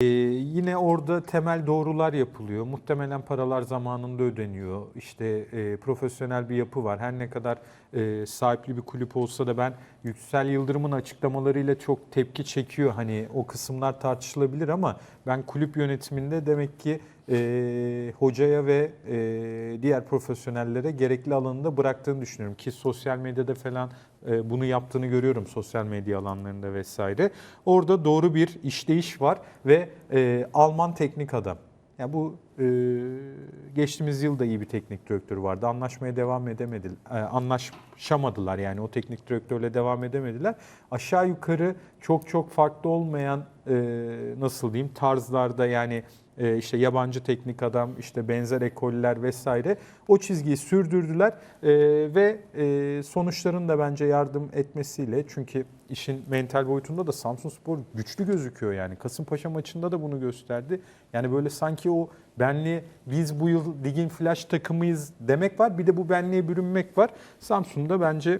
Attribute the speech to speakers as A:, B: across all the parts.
A: Ee, yine orada temel doğrular yapılıyor. Muhtemelen paralar zamanında ödeniyor. İşte e, profesyonel bir yapı var. Her ne kadar e, sahipli bir kulüp olsa da ben Yüksel Yıldırım'ın açıklamalarıyla çok tepki çekiyor. Hani o kısımlar tartışılabilir ama ben kulüp yönetiminde demek ki e, hocaya ve e, diğer profesyonellere gerekli alanında bıraktığını düşünüyorum. Ki sosyal medyada falan e, bunu yaptığını görüyorum sosyal medya alanlarında vesaire. Orada doğru bir işleyiş var ve e, Alman teknik adam. Yani bu e, geçtiğimiz yıl da iyi bir teknik direktör vardı. Anlaşmaya devam edemediler. E, anlaşamadılar yani o teknik direktörle devam edemediler. Aşağı yukarı çok çok farklı olmayan e, nasıl diyeyim tarzlarda yani işte yabancı teknik adam, işte benzer ekoller vesaire o çizgiyi sürdürdüler E, ve e, sonuçların da bence yardım etmesiyle çünkü işin mental boyutunda da Samsunspor güçlü gözüküyor yani. Kasımpaşa maçında da bunu gösterdi. Yani böyle sanki o benliği biz bu yıl ligin flash takımıyız demek var. Bir de bu benliğe bürünmek var. Samsun'da bence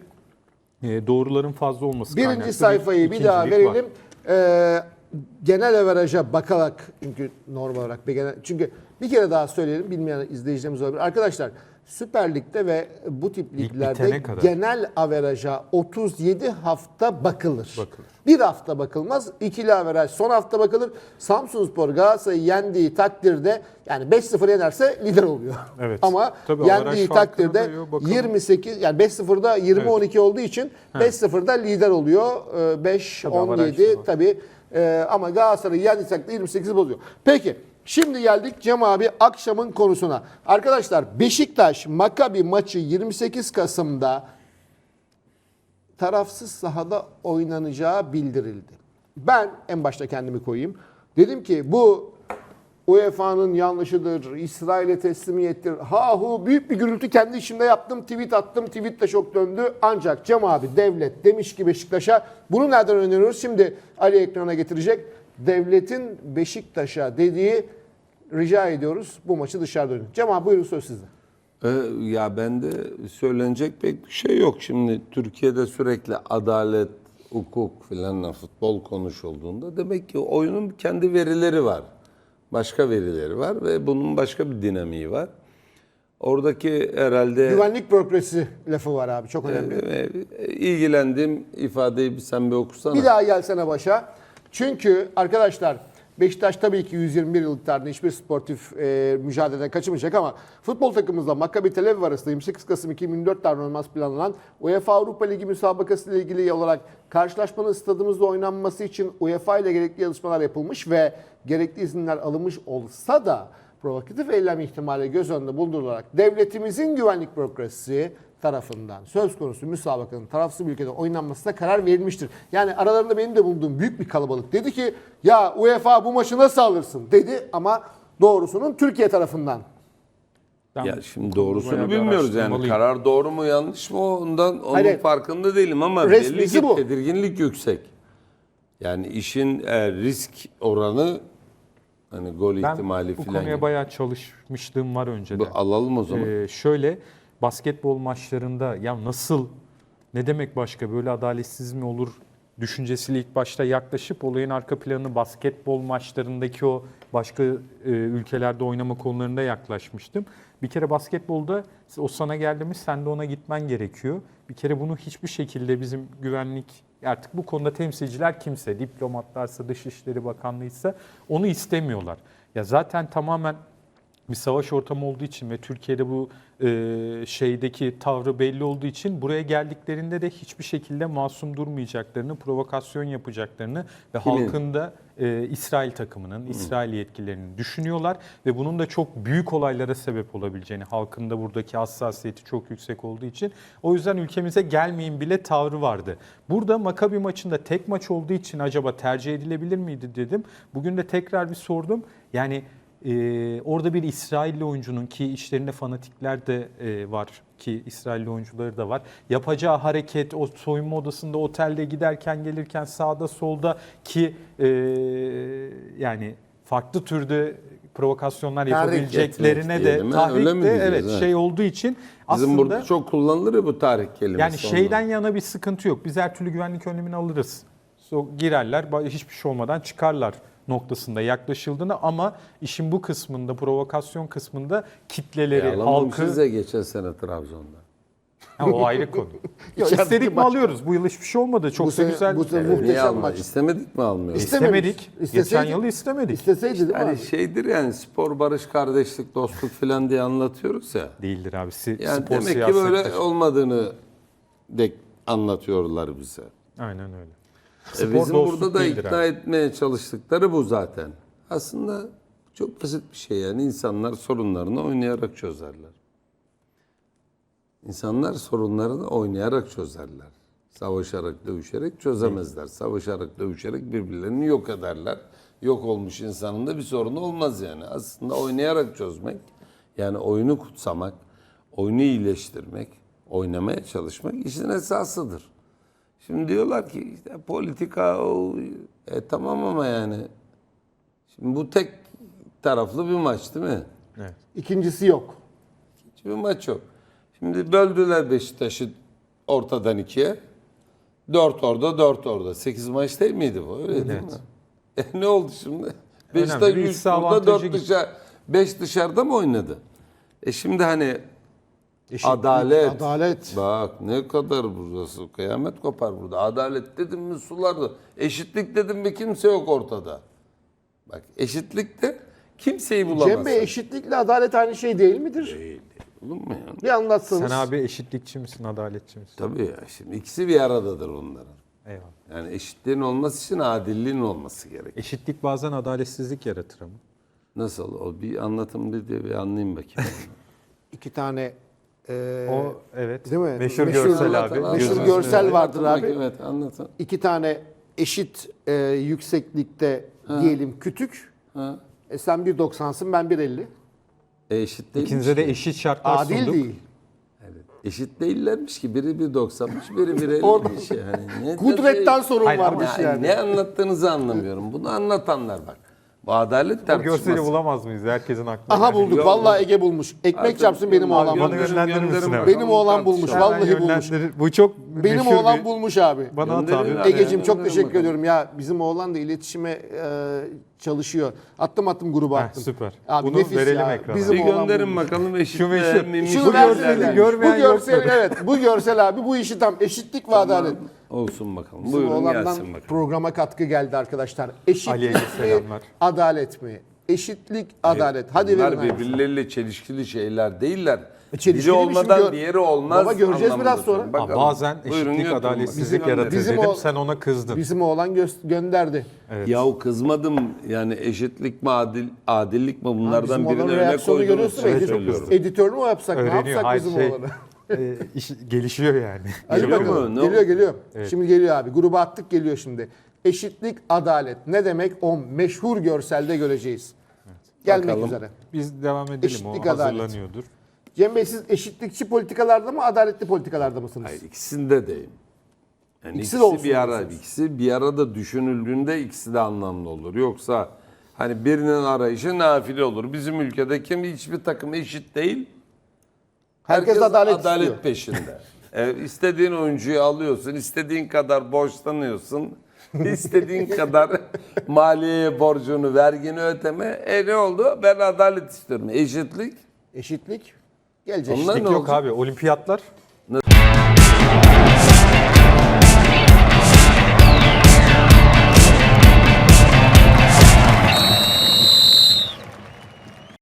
A: e, doğruların fazla olması
B: Birinci
A: kaynaklı
B: sayfayı bir daha
A: ikincilik var.
B: verelim. Ee, genel averaja bakarak çünkü normal olarak bir genel, çünkü bir kere daha söyleyelim bilmeyen izleyicilerimiz olabilir. Arkadaşlar Süper Lig'de ve bu tip
A: Lig
B: liglerde genel averaja 37 hafta bakılır.
A: Bakılır.
B: Bir hafta bakılmaz. ikili averaj son hafta bakılır. Samsunspor Galatasaray'ı yendiği takdirde yani 5-0 yenerse lider oluyor.
A: Evet.
B: Ama
A: Tabii
B: yendiği takdirde
A: bakalım.
B: 28 yani 5-0'da 20-12 olduğu için 5-0'da lider oluyor. Ee,
A: Tabii
B: 5-17 tabii Ee, ama Galatasaray'ı yendiği takdirde 28 bozuyor. Peki şimdi geldik Cem abi akşamın konusuna. Arkadaşlar Beşiktaş Makabi maçı 28 Kasım'da tarafsız sahada oynanacağı bildirildi. Ben en başta kendimi koyayım. Dedim ki bu UEFA'nın yanlışıdır, İsrail'e teslimiyettir. Ha hu büyük bir gürültü kendi içimde yaptım, tweet attım, tweet de çok döndü. Ancak Cem abi devlet demiş ki Beşiktaş'a bunu nereden öğreniyoruz? Şimdi Ali ekrana getirecek. Devletin Beşiktaş'a dediği rica ediyoruz bu maçı dışarıda oynayın. Cem abi buyurun söz sizde.
C: Ee, ya bende söylenecek pek bir şey yok. Şimdi Türkiye'de sürekli adalet, hukuk filan futbol konuşulduğunda demek ki oyunun kendi verileri var. Başka verileri var ve bunun başka bir dinamiği var. Oradaki herhalde
B: Güvenlik bürokrasi lafı var abi çok önemli.
C: e, ilgilendiğim ifadeyi sen bir okusana.
B: Bir daha gelsene başa. Çünkü arkadaşlar Beşiktaş tabii ki 121 yıllık tarihinde hiçbir sportif e, mücadeleden kaçırmayacak ama futbol takımımızla Maccabi Tel Aviv arasında 28 Kasım 2024 tarihinde oynanması planlanan UEFA Avrupa Ligi müsabakası ile ilgili olarak karşılaşmanın stadımızda oynanması için UEFA ile gerekli yazışmalar yapılmış ve gerekli izinler alınmış olsa da provokatif eylem ihtimali göz önünde bulundurularak devletimizin güvenlik bürokrasisi tarafından söz konusu müsabakanın tarafsız bir ülkede oynanmasına karar verilmiştir. Yani aralarında benim de bulunduğum büyük bir kalabalık dedi ki ya UEFA bu maçı nasıl alırsın dedi ama doğrusunun Türkiye tarafından.
A: Ben
C: Ya şimdi doğrusunu bilmiyoruz yani karar doğru mu yanlış mı ondan onun
B: Hayır.
C: farkında değilim ama belli ki
B: bu.
C: tedirginlik yüksek. Yani işin e, risk oranı hani gol
A: Ben
C: ihtimali
A: bu
C: falan
A: konuya
C: gibi.
A: bayağı çalışmışlığım var önceden.
C: Bu alalım o zaman.
A: Ee, şöyle basketbol maçlarında ya nasıl ne demek başka böyle adaletsiz mi olur düşüncesiyle ilk başta yaklaşıp olayın arka planını basketbol maçlarındaki o başka e, ülkelerde oynama konularında yaklaşmıştım. Bir kere basketbolda o sana geldi mi sen de ona gitmen gerekiyor. Bir kere bunu hiçbir şekilde bizim güvenlik artık bu konuda temsilciler kimse diplomatlarsa Dışişleri Bakanlığıysa onu istemiyorlar. Ya zaten tamamen bir savaş ortamı olduğu için ve Türkiye'de bu e, şeydeki tavrı belli olduğu için buraya geldiklerinde de hiçbir şekilde masum durmayacaklarını, provokasyon yapacaklarını ve
C: Kimin?
A: halkın da e, İsrail takımının, İsrail yetkililerinin düşünüyorlar ve bunun da çok büyük olaylara sebep olabileceğini, halkın da buradaki hassasiyeti çok yüksek olduğu için o yüzden ülkemize gelmeyin bile tavrı vardı. Burada Makabi maçında tek maç olduğu için acaba tercih edilebilir miydi dedim. Bugün de tekrar bir sordum. Yani ee, orada bir İsrailli oyuncunun ki içlerinde fanatikler de e, var ki İsrailli oyuncuları da var. Yapacağı hareket o soyunma odasında otelde giderken gelirken sağda solda ki e, yani farklı türde provokasyonlar
B: Tahrik
A: yapabileceklerine
C: etmek
A: de
C: diyelim, ha? Öyle mi
A: tahrik de
C: diyeceğiz,
A: evet
C: ha?
A: şey olduğu için
C: Bizim
A: aslında
C: burada çok kullanılır ya bu tarih kelimesi.
A: yani şeyden yana bir sıkıntı yok. Biz her türlü güvenlik önlemini alırız. So, girerler, ba- hiçbir şey olmadan çıkarlar. Noktasında yaklaşıldığını ama işin bu kısmında provokasyon kısmında kitleleri,
C: E,
A: halkı
C: ya geçen sene Trabzon'da.
A: Ha, o ayrı konu. Ya istedik mi alıyoruz? Bu yıl hiçbir şey olmadı. Çok
B: Bu
A: da güzel.
B: bu sene muhteşem
C: Niye
B: maç.
C: İstemedik mi almıyoruz?
A: İstemedik. Geçen yıl istemedik.
B: İsteseydi mi
C: Hani
B: abi?
C: şeydir yani spor, barış, kardeşlik, dostluk falan diye anlatıyoruz ya.
A: Değildir abi. Si-
C: Yani
A: spor
C: demek ki
A: siyasettir.
C: böyle olmadığını de anlatıyorlar bize.
A: Aynen öyle.
C: E
A: Spor
C: bizim burada da ikna
A: abi.
C: etmeye çalıştıkları bu zaten. Aslında çok basit bir şey yani insanlar sorunlarını oynayarak çözerler. İnsanlar sorunlarını oynayarak çözerler. Savaşarak, dövüşerek çözemezler. Savaşarak, dövüşerek birbirlerini yok ederler. Yok olmuş insanın da bir sorunu olmaz yani. Aslında oynayarak çözmek, yani oyunu kutsamak, oyunu iyileştirmek, oynamaya çalışmak işin esasıdır. Şimdi diyorlar ki işte politika o, e, tamam ama yani şimdi bu tek taraflı bir maç değil mi?
A: Evet.
B: İkincisi yok.
C: Hiçbir maç yok. Şimdi böldüler Beşiktaş'ı ortadan ikiye. Dört orada, dört orada. Sekiz maç değil miydi bu? Öyle değil mi? E, ne oldu şimdi? Beşiktaş
A: bir
C: üç burada, dört dışarı, beş dışarıda mı oynadı? E şimdi hani
A: Eşitlik,
C: adalet.
B: adalet.
C: Bak ne kadar burası. Kıyamet kopar burada. Adalet dedim mi sulardı. Eşitlik dedim mi kimse yok ortada. Bak eşitlikte kimseyi bulamazsın.
B: Cem Bey eşitlikle adalet aynı şey değil midir?
C: Olur mu yani?
B: Bir anlatsanız.
A: Sen abi eşitlikçi misin, adaletçi misin?
C: Tabii ya şimdi ikisi bir aradadır onların.
A: Eyvallah.
C: Yani eşitliğin olması için adilliğin olması gerek.
A: Eşitlik bazen adaletsizlik yaratır ama.
C: Nasıl? O bir anlatım dedi bir anlayayım bakayım.
B: İki tane e,
A: O evet.
B: Değil mi?
A: Meşhur,
B: Meşhur-
A: görsel abi.
C: Anlatan,
B: Meşhur görsel
A: önünde.
B: vardır abi.
C: Evet anlatın.
B: iki tane eşit e, yükseklikte diyelim kütük.
C: Ha.
B: E sen 1.90'sın ben 1.50.
C: E, eşit değilmiş
A: İkinize de eşit şartlar
B: Adil
A: sunduk.
B: değil.
C: Evet. Eşit değillermiş ki. Biri 1.90'mış, biri 1.50'miş yani. Ne
B: Kudretten sorun
A: Hayır,
B: varmış
C: Ya,
B: yani.
C: Ne anlattığınızı anlamıyorum. Bunu anlatanlar bak. Bu adalet tartışması.
A: görseli bulamaz mıyız? Herkesin aklına.
B: Aha bulduk. Vallahi. Ege bulmuş. Ekmek
C: Artık
B: çarpsın benim oğlan
A: Bana
B: bulmuş.
A: misin abi?
B: Benim oğlan bulmuş.
A: Hemen
B: Vallahi bulmuş.
A: yönlendirir. Bu çok
B: Benim
A: meşhur
B: oğlan
A: bir-
B: bulmuş abi.
A: Bana at
C: Gönderin
A: abi.
C: abi.
B: Egeciğim çok
C: Gönderin
B: teşekkür
C: bakalım.
B: ediyorum. Ya bizim oğlan da iletişime e, çalışıyor. Attım attım gruba
A: Heh,
B: attım.
A: süper.
B: Abi
A: Bunu
B: nefis
A: verelim
B: ya.
A: ekrana.
B: Bizim
C: Bir
B: oğlan
C: gönderin
B: bulmuş.
C: bakalım eşit
A: Şu meşhur.
C: mi,
A: Şunu
B: Şunu
A: görseli görmeyen
B: bu görsel
A: yoktur.
B: evet bu görsel abi bu işi tam eşitlik ve adalet.
C: Olsun bakalım.
B: Bizim
C: Buyurun
B: oğlandan
C: gelsin bakalım.
B: programa katkı geldi arkadaşlar.
A: Ali'ye
B: Eşitlik mi
A: selamlar.
B: adalet mi? Eşitlik adalet. Hadi
C: Bunlar
B: verin. abi.
C: birbirleriyle çelişkili şeyler değiller.
B: E, çelişkili
C: Biri
B: bir şey
C: olmadan
B: gör-
C: diğeri olmaz.
B: Baba göreceğiz
C: anlamında
B: biraz sonra.
C: söylüyorum. Bakalım.
A: bazen
C: Buyurun,
A: eşitlik
C: götürün
A: adaletsizlik
C: bakalım.
A: yaratır
B: Bizim
A: dedim.
B: o-
A: Sen ona kızdın.
B: Bizim oğlan gö- gönderdi.
C: Yahu kızmadım yani eşitlik mi adil, adillik mi bunlardan
B: Bizim
C: birine
B: oğlanın
C: öne
B: reaksiyonu
C: koydunuz.
B: görüyorsun.
C: Şey
B: Edit-
C: söylüyorum.
B: editörünü mü yapsak? Ne
A: Öğreniyor.
B: yapsak
A: Hayır
B: bizim
A: şey,
B: oğlanı?
A: E, iş- gelişiyor yani.
B: Hadi
C: Geliyor
B: bakalım.
C: mu? Ne
B: geliyor
C: oldu?
B: geliyor. Şimdi geliyor abi. Gruba attık geliyor şimdi. Eşitlik, adalet. Ne demek o meşhur görselde göreceğiz. Gelmek
C: Bakalım.
B: üzere.
A: Biz devam edelim.
B: Eşitlik,
A: o
B: adalet.
A: hazırlanıyordur.
B: Cem Bey siz eşitlikçi politikalarda mı, adaletli politikalarda mısınız?
C: Hayır ikisinde deyim. Yani
B: İkisi
C: ikisi,
B: de olsun
C: bir ara,
B: diyorsunuz.
C: ikisi bir arada düşünüldüğünde ikisi de anlamlı olur. Yoksa hani birinin arayışı nafile olur. Bizim ülkede kim hiçbir takım eşit değil.
B: Herkes adalet istiyor.
C: peşinde. e, istediğin oyuncuyu alıyorsun, istediğin kadar borçlanıyorsun. istediğin kadar maliyeye borcunu, vergini öteme. E ne oldu? Ben adalet istiyorum. Eşitlik.
B: Eşitlik gelecek.
C: Onlar
A: Eşitlik
C: ne
A: yok
C: olacak?
A: abi. Olimpiyatlar